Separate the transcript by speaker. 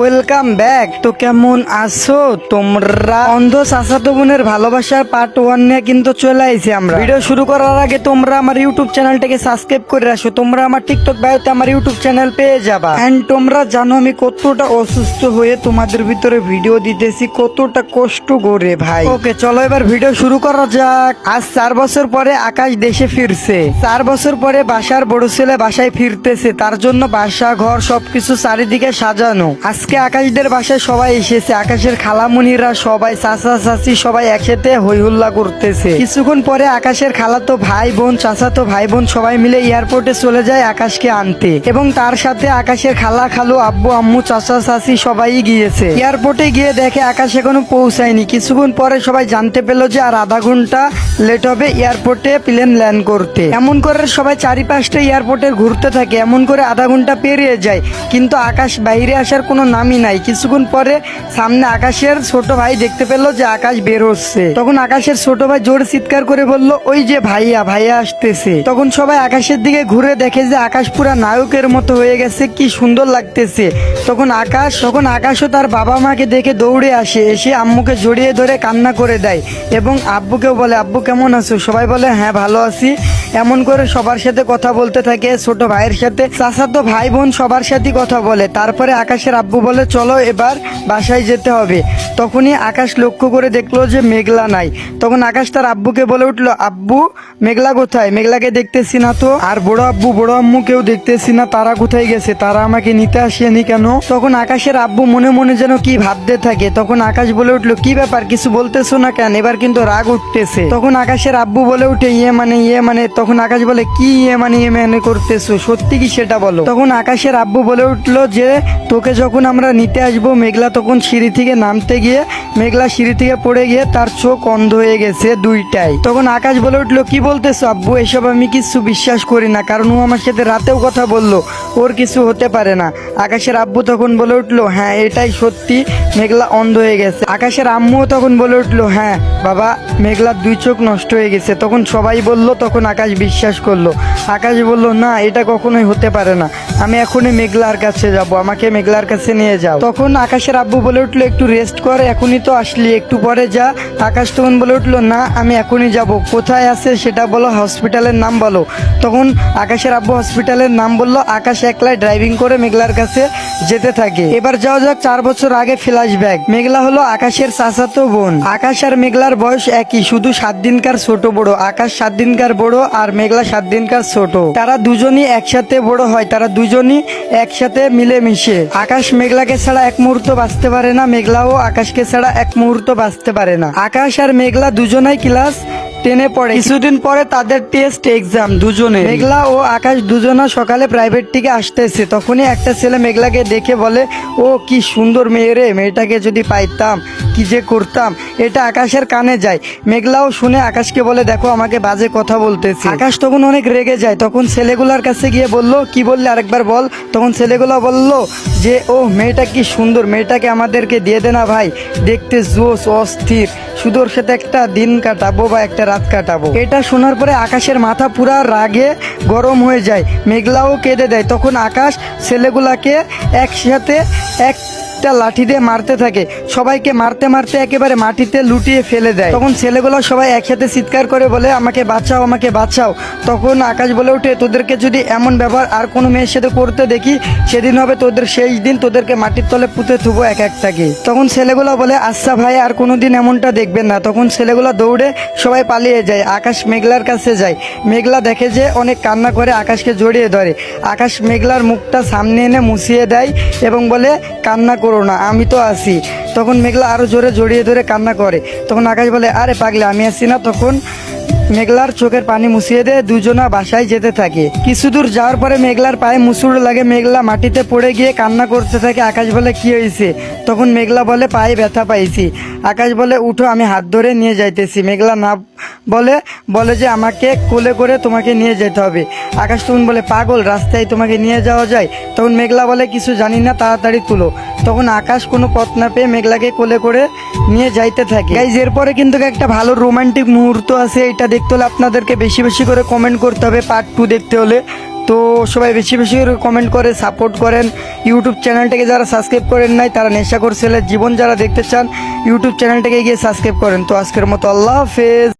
Speaker 1: Welcome back তো কেমন আছো তোমরা? অন্ধ চাচাতো বোনের ভালোবাসার পার্ট ওয়ান নিয়ে কিন্তু চলে আইছি আমরা। ভিডিও শুরু করার আগে তোমরা আমার ইউটিউব চ্যানেলটাকে সাবস্ক্রাইব করে রাখো তোমরা আমার টিকটক বায়োতে আমার ইউটিউব চ্যানেল পেয়ে যাবা। এন্ড তোমরা জানো আমি কতটা অসুস্থ হয়ে তোমাদের ভিতরে ভিডিও দিতেছি। কতটা কষ্ট করে ভাই। ওকে চলো এবার ভিডিও শুরু করা যাক। আজ চার বছর পরে আকাশ দেশে ফিরছে। চার বছর পরে বাসার বড় ছেলে বাসায় ফিরতেছে। তার জন্য বাসা, ঘর সবকিছু চারিদিকে সাজানো। আজকে আকাশদের বাসায় সবাই এসেছে। আকাশের খালামুনিরা সবাই, চাচা, চাচি সবাই একসাথে হই হুল্লা করতেছে। কিছুক্ষণ পরে আকাশের খালাতো ভাই বোন, চাচাতো ভাই বোন সবাই মিলে এয়ারপোর্টে চলে যায় আকাশকে আনতে। এবং তার সাথে আকাশের খালা, খালু, আব্বু, আম্মু, চাচা, চাচি সবাই গিয়েছে। এয়ারপোর্টে গিয়ে দেখে আকাশ এখনও পৌঁছায়নি। কিছুক্ষণ পরে সবাই জানতে পেল যে আর আধা ঘণ্টা লেট হবে এয়ারপোর্টে প্লেন ল্যান্ড করতে। এমন করে সবাই চারিপাশটা এয়ারপোর্টে ঘুরতে থাকে, এমন করে আধা ঘণ্টা পেরিয়ে যায়। কিন্তু আকাশ বাইরে আসার কোনো নামই নাই। কিছুক্ষণ পরে সামনে আকাশের ছোট ভাই দেখতে পেল যে আকাশ বের হচ্ছে। তখন আকাশের ছোট ভাই জোরে চিৎকার করে বলল, ওই যে ভাইয়া ভাইয়া আসতেছে। তখন সবাই আকাশের দিকে ঘুরে দেখে যে আকাশ পুরা নায়কের মতো হয়ে গেছে, কি সুন্দর লাগতেছে। তখন আকাশ, তখন আকাশও তার বাবা মাকে দেখে দৌড়ে আসে, এসে আম্মুকে জড়িয়ে ধরে কান্না করে দেয় এবং আব্বুকেও বলে, আব্বু কেমন আছো? সবাই বলে হ্যাঁ ভালো আছি। এমন করে সবার সাথে কথা বলতে থাকে ছোট ভাইয়ের সাথে। চাচাতো ভাই বোন সবার সাথে কথা বলে। তারপরে আকাশের আব্বু বলে, চলো এবার বাসায় যেতে হবে। তখনই আকাশ লক্ষ্য করে দেখল যে মেঘলা নাই। তখন আকাশ তার আব্বুকে বলে উঠল, আব্বু, মেঘলা কোথায়? মেঘলাকে দেখতেছি না তো? আর বড় আব্বু, বড় আম্মু কেউ দেখতেছি না। তারা কোথায় গেছে? তারা আমাকে নিতে আসেনি কেন? তখন আকাশের আব্বু মনে মনে যেন কি ভাবতে থাকে। তখন আকাশ বলে উঠল, কি ব্যাপার? কিছু বলতেছো না কেন? এবার কিন্তু রাগ উঠতেছে। তখন আকাশের আব্বু বলে উঠে ইয়ে মানে ইয়ে মানে। তখন আকাশ বলে, কি ইয়ে মানে ইয়ে মানে করতেছো? সত্যি কি সেটা বলো? তখন আকাশের আব্বু বলে উঠল যে, তোকে যখন আমরা নিতে আসব মেঘলা, তখন সিঁড়ি থেকে নামতে গিয়ে, মেঘলা সিঁড়ি থেকে পড়ে গিয়ে তার চোখ অন্ধ হয়ে গেছে দুইটাই। তখন আকাশ বলে উঠল, কি বলতেছো আব্বু? এসব আমি কিছু বিশ্বাস করি না, কারণ ও আমার সাথে রাতেও কথা বলল, ওর কিছু হতে পারে না। আকাশের আব্বু তখন বলে উঠল হ্যাঁ এটাই সত্যি, মেঘলা অন্ধ হয়ে গেছে। আকাশের আম্মুও তখন বলে উঠল হ্যাঁ বাবা, মেঘলার দুই চোখ নষ্ট হয়ে গেছে। তখন সবাই বলল, তখন আকাশ বিশ্বাস করল। আকাশ বলল, না, এটা কখনোই হতে পারে না। আমি এখনই মেঘলার কাছে যাব, আমাকে মেঘলার কাছে নিয়ে যাও। তখন আকাশের আব্বু বলে উঠল, একটু রেস্ট কর, এখনই তো আসলি, একটু পরে যা। আকাশ তখন বলে উঠল, না, আমি এখনই যাব। কোথায় আছে সেটা বলো হসপিটালের নাম বলো। তখন আকাশের আব্বু হসপিটালের নাম বলল, আকাশ একলাই ড্রাইভিং করে মেঘলার কাছে যেতে থাকে। এবার যাওয়া যাক, চার বছর আগে ফ্ল্যাশ ব্যাগ মেঘলা হলো আকাশের চাচাতো বোন। আকাশ আর মেঘলার বয়স একই, শুধু সাত দিনকার ছোট বড়। আকাশ সাত দিনকার বড় আর মেঘলা সাত দিনকার ছোট। তারা দুজনই একসাথে বড় হয়, তারা দুজনই একসাথে মিলেমিশে। আকাশ মেঘলাকে ছাড়া এক মুহূর্ত বাঁচতে পারে না, মেঘলাও আকাশকে ছাড়া এক মুহূর্ত বাঁচতে পারে না। আকাশ আর মেঘলা দুজনাই ক্লাস টেনে পড়ে। কিছুদিন পরে তাদের টেস্ট এক্সাম দুজনে মেঘলা ও আকাশ দুজনা সকালে প্রাইভেট থেকে আসতেছে। তখনই একটা ছেলে মেঘলাকে দেখে বলে ও কি সুন্দর মেয়ে রে মেয়েটাকে যদি পাইতাম কি যে করতাম। এটা আকাশের কানে যায়। মেঘলাও শুনে আকাশকে বলে দেখো আমাকে বাজে কথা বলতেছে। আকাশ তখন অনেক রেগে যায়। তখন ছেলেগুলার কাছে গিয়ে বলল কি বললে আরেকবার বল? তখন ছেলেগুলা বলল যে ও মেয়েটা কি সুন্দর মেয়েটাকে আমাদেরকে দিয়ে দে না ভাই। দেখতে জোস অস্থির। শুধু ওর সাথে একটা দিন কাটাবো বা একটা রাত কাটাবো। এটা শোনার পরে আকাশের মাথা পুরা রাগে গরম হয়ে যায়, মেঘলাও কেঁদে দেয়। তখন আকাশ ছেলেগুলাকে একসাথে একটা লাঠি দিয়ে মারতে থাকে। সবাইকে মারতে মারতে একেবারে মাটিতে লুটিয়ে ফেলে দেয়। তখন ছেলেগুলো সবাই একসাথে চিৎকার করে বলে, আমাকে বাঁচাও আমাকে বাঁচাও। তখন আকাশ বলে ওঠে, তোদেরকে যদি এমন ব্যবহার আর কোনো মেয়ের সাথে করতে দেখি, সেদিন হবে তোদের শেষ দিন তোদেরকে মাটির তলে পুঁতে থুবো এক একটাকে। তখন ছেলেগুলো বলে আচ্ছা ভাই, আর কোনো দিন এমনটা দেখবেন না। তখন ছেলেগুলো দৌড়ে সবাই পালিয়ে যায়। আকাশ মেঘলার কাছে যায়। মেঘলা দেখে যে অনেক কান্না করে আকাশকে জড়িয়ে ধরে। আকাশ মেঘলার মুখটা সামনে এনে মুছিয়ে দেয় এবং বলে, কান্না করো না, আমি তো আছি। তখন মেঘলা আরও জোরে জড়িয়ে ধরে কান্না করে। তখন আকাশ বলে, আরে পাগলে, আমি আছি না। তখন মেঘলার চোখের পানি মুছিয়ে দিয়ে, দুজনা বাসায় যেতে থাকে। কিছু দূর যাওয়ার পরে মেঘলার পায়ে মুসুর লাগে, মেঘলা মাটিতে পড়ে গিয়ে কান্না করতে থাকে। আকাশ বলে, কি হয়েছে তখন মেঘলা বলে, পায়ে ব্যথা পাইছি। আকাশ বলে, উঠো, আমি হাত ধরে নিয়ে যাইতেছি। মেঘলা না বলে বলে যে, আমাকে কোলে করে তোমাকে নিয়ে যেতে হবে। আকাশ তখন বলে, পাগল, রাস্তায় তোমাকে নিয়ে যাওয়া যায়? তখন মেঘলা বলে, কিছু জানি না, তাড়াতাড়ি তুলো। তখন আকাশ কোনো পথ না পেয়ে মেঘলাকে কোলে করে নিয়ে যাইতে থাকে। গাইজ এরপরে কিন্তু একটা ভালো রোমান্টিক মুহূর্ত আছে, এটা দেখতে হলে আপনাদেরকে বেশি বেশি করে কমেন্ট করতে হবে পার্ট টু দেখতে হলে। তো সবাই বেশি বেশি করে কমেন্ট করে সাপোর্ট করেন। ইউটিউব চ্যানেলটাকে যারা সাবস্ক্রাইব করেন নাই, তারা নেশা ছেলের জীবন যারা দেখতে চান ইউটিউব চ্যানেলটাকে গিয়ে সাবস্ক্রাইব করেন। তো আজকের মতো আল্লাহ হাফেজ।